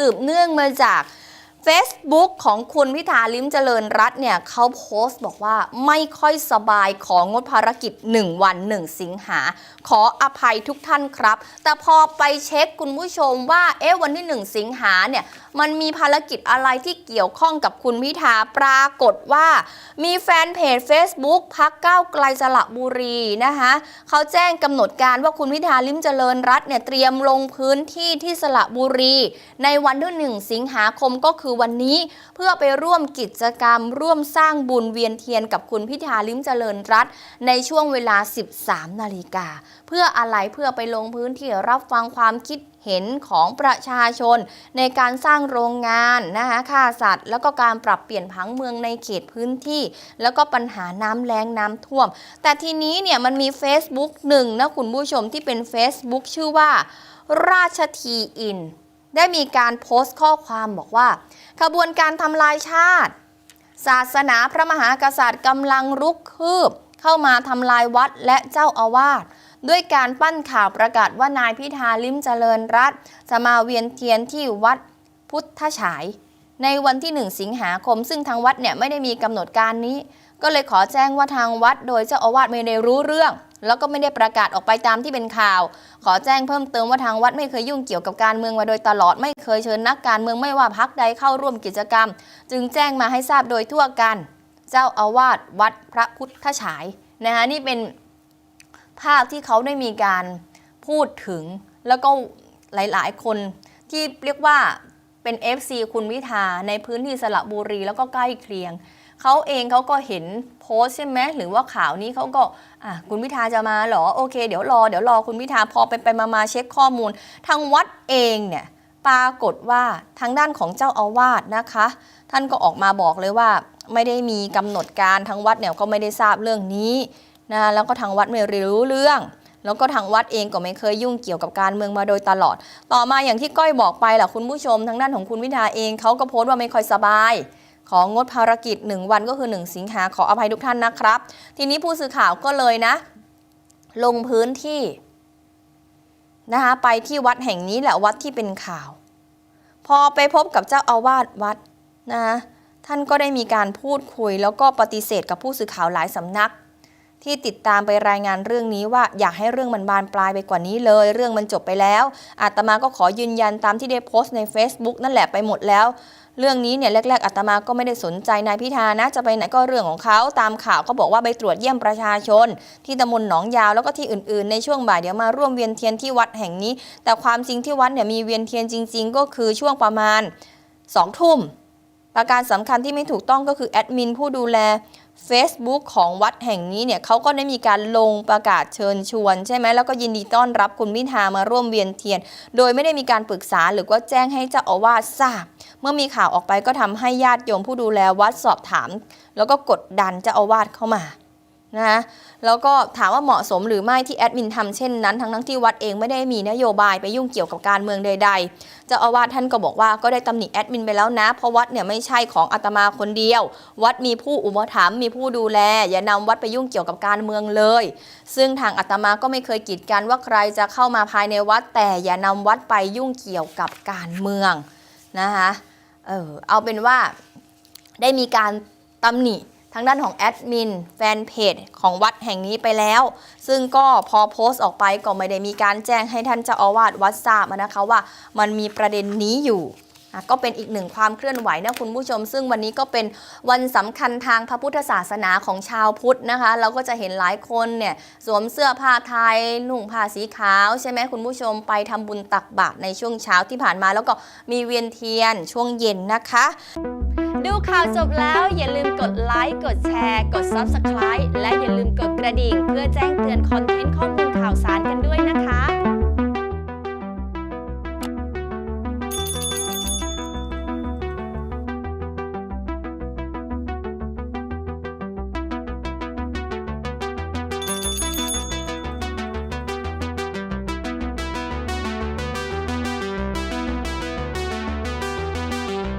สืบเนื่องมาจาก Facebook ของคุณพิธาลิ้มเจริญรัตเนี่ยเขาโพสต์บอกว่าไม่ค่อยสบายของงดภารกิจ 1 วัน 1 สิงหา ขออภัยทุกท่านครับ แต่พอไปเช็คคุณผู้ชมว่าเอ๊ะวันที่ 1 สิงหาเนี่ยมันมีภารกิจอะไรที่เกี่ยวข้องกับคุณพิธาปรากฏว่า มีแฟนเพจ Facebook พักก้าวไกลสระบุรีนะคะเขาแจ้งกำหนดการว่าคุณพิธาลิ้มเจริญรัตเนี่ยเตรียมลงพื้นที่ที่สระบุรี ในวันที่ 1 สิงหาคมก็คือวันนี้เพื่อไปร่วมกิจกรรม ร่วมสร้างบุญเวียนเทียนกับคุณพิธาลิ้มเจริญรัตน์ในช่วงเวลา 13 นาฬิกา เพื่ออะไรเพื่อไปลงพื้นที่รับฟังความคิดเห็นของประชาชนในการสร้างโรงงานนะคะฆ่าสัตว์ แล้วก็การปรับเปลี่ยนผังเมืองในเขตพื้นที่ แล้วก็ปัญหาน้ำแรงน้ำท่วม แต่ทีนี้เนี่ยมันมี Facebook หนึ่งนะคุณผู้ชมที่เป็น Facebook ชื่อว่า ราชทีอิน ได้มีการโพสต์ข้อความบอกว่า ขบวนการทำลายชาติ ศาสนาพระมหากษัตริย์กำลังรุกคืบ เข้ามาทำลายวัดและเจ้าอาวาสด้วยการปั้นข่าวประกาศว่านายพิธาลิมเจริญรัตจะมาเวียนเทียนที่วัดพุทธฉาย ในวันที่ 1 สิงหาคม ซึ่งทางวัดเนี่ยไม่ได้มีกำหนดการนี้ ก็เลยขอแจ้งว่าทางวัด โดยเจ้าอาวาสไม่ได้รู้เรื่อง แล้วก็ไม่ได้ประกาศออกไปตามที่เป็นข่าว ขอแจ้งเพิ่มเติมว่าทางวัดไม่เคยยุ่งเกี่ยวกับการเมืองมาโดยตลอดไม่เคยเชิญนักการเมืองไม่ว่าพักใดเข้าร่วมกิจกรรม จึงแจ้งมาให้ทราบโดยทั่วกัน เจ้าอาวาสวัดพระพุทธฉายนะคะนี่เป็นภาพที่เขาได้มีการพูดถึงแล้วก็หลาย ๆ คนที่เรียกว่า เป็น FC คุณวิทาในพื้นที่สระบุรีแล้วก็ใกล้เคียงเขาเองเขาก็เห็นโพสใช่ไหมหรือว่าข่าวนี้เขาก็อะคุณพิธาจะมาเหรอโอเค เดี๋ยวรอเดี๋ยวรอคุณพิธาพอไปไปมามาเช็คข้อมูล ทางวัดเองเนี่ยปรากฏว่าทางด้านของเจ้าอาวาสนะคะ ท่านก็ออกมาบอกเลยว่า ไม่ได้มีกำหนดการทางวัดเนี่ยก็ไม่ได้ทราบเรื่องนี้นะแล้วก็ทางวัดไม่รู้เรื่อง แล้วก็ทางวัดเองก็ไม่เคยยุ่งเกี่ยวกับการเมืองมาโดยตลอด ต่อมาอย่างที่ก้อยบอกไปแหละคุณผู้ชมทางด้านของคุณวิทาเองเขาก็โพสต์ว่าไม่ค่อยสบายของงดภารกิจ 1 วันก็คือ 1 สิงหาขออภัยทุกท่านนะครับ ทีนี้ผู้สื่อข่าวก็เลยนะ ลงพื้นที่นะคะไปที่วัดแห่งนี้แหละวัดที่เป็นข่าว พอไปพบกับเจ้าอาวาสวัดนะท่านก็ได้มีการพูดคุยแล้วก็ปฏิเสธกับผู้สื่อข่าวหลายสำนัก ที่ติดตามไปรายงานเรื่องนี้ว่าอยากให้เรื่องมันบานปลายไปกว่านี้เลย เรื่องมันจบไปแล้ว อาตมาก็ขอยืนยันตามที่ได้โพสต์ใน Facebook นั่นแหละไปหมดแล้ว เรื่องนี้เนี่ยแรกๆอาตมาก็ไม่ได้สนใจนายพิธานะจะไปไหนก็เรื่องของเขาตามข่าวก็บอกว่าไปตรวจเยี่ยมประชาชน ที่ตำบลหนองยาวแล้วก็ที่อื่นๆ ในช่วงบ่ายเดี๋ยวมาร่วมเวียนเทียนที่วัดแห่งนี้ แต่ความจริงที่วัดเนี่ยมีเวียนเทียนจริง ๆ ก็คือช่วงประมาณ2ทุ่มประการสำคัญที่ไม่ถูกต้องก็คือแอดมินผู้ดูแล Facebook ของวัดแห่งนี้เนี่ยเขาก็ได้มีการลงประกาศเชิญชวน ใช่ไหมแล้วก็ยินดีต้อนรับคุณพิธามาร่วมเวียนเทียน โดยไม่ได้มีการปรึกษาหรือว่าแจ้งให้เจ้าอาวาสทราบ เมื่อมีข่าวออกไปก็ทำให้ญาติโยมผู้ดูแลวัดสอบถาม แล้วก็กดดันเจ้าอาวาสเข้ามา นะคะแล้วก็ถามว่าเหมาะสมหรือไม่ที่แอดมินทำเช่นนั้น ทั้งทั้งที่วัดเองไม่ได้มีนโยบายไปยุ่งเกี่ยวกับการเมืองใดๆเจ้าอาวาสท่านก็บอกว่าก็ได้ตำหนิแอดมินไปแล้วนะ เพราะวัดเนี่ยไม่ใช่ของอาตมาคนเดียว วัดมีผู้อุปถัมภ์มีผู้ดูแล อย่านำวัดไปยุ่งเกี่ยวกับการเมืองเลย ซึ่งทางอาตมาก็ไม่เคยกีดกันว่าใครจะเข้ามาภายในวัด แต่อย่านำวัดไปยุ่งเกี่ยวกับการเมืองนะคะเออเอาเป็นว่าได้มีการตำหนิ ทางด้านของแอดมินแฟนเพจของวัดแห่งนี้ไปแล้ว ซึ่งก็พอโพสต์ออกไปก็ไม่ได้มีการแจ้งให้ท่านเจ้าอาวาสวัดทราบนะคะว่ามันมีประเด็นนี้อยู่ก็เป็นอีกหนึ่งความเคลื่อนไหวนะคุณผู้ชม ซึ่งวันนี้ก็เป็นวันสำคัญทางพระพุทธศาสนาของชาวพุทธนะคะ เราก็จะเห็นหลายคนเนี่ยสวมเสื้อผ้าไทยนุ่งผ้าสีขาวใช่ไหมคุณผู้ชมไปทำบุญตักบาตรในช่วงเช้าที่ผ่านมา แล้วก็มีเวียนเทียนช่วงเย็นนะคะ ดูข่าวจบแล้วอย่าลืมกดไลค์กดแชร์ กด Subscribe และอย่าลืมกดกระดิ่ง เพื่อแจ้งเตือนคอนเทนต์ข้อมูลข่าวสารกันด้วยนะคะ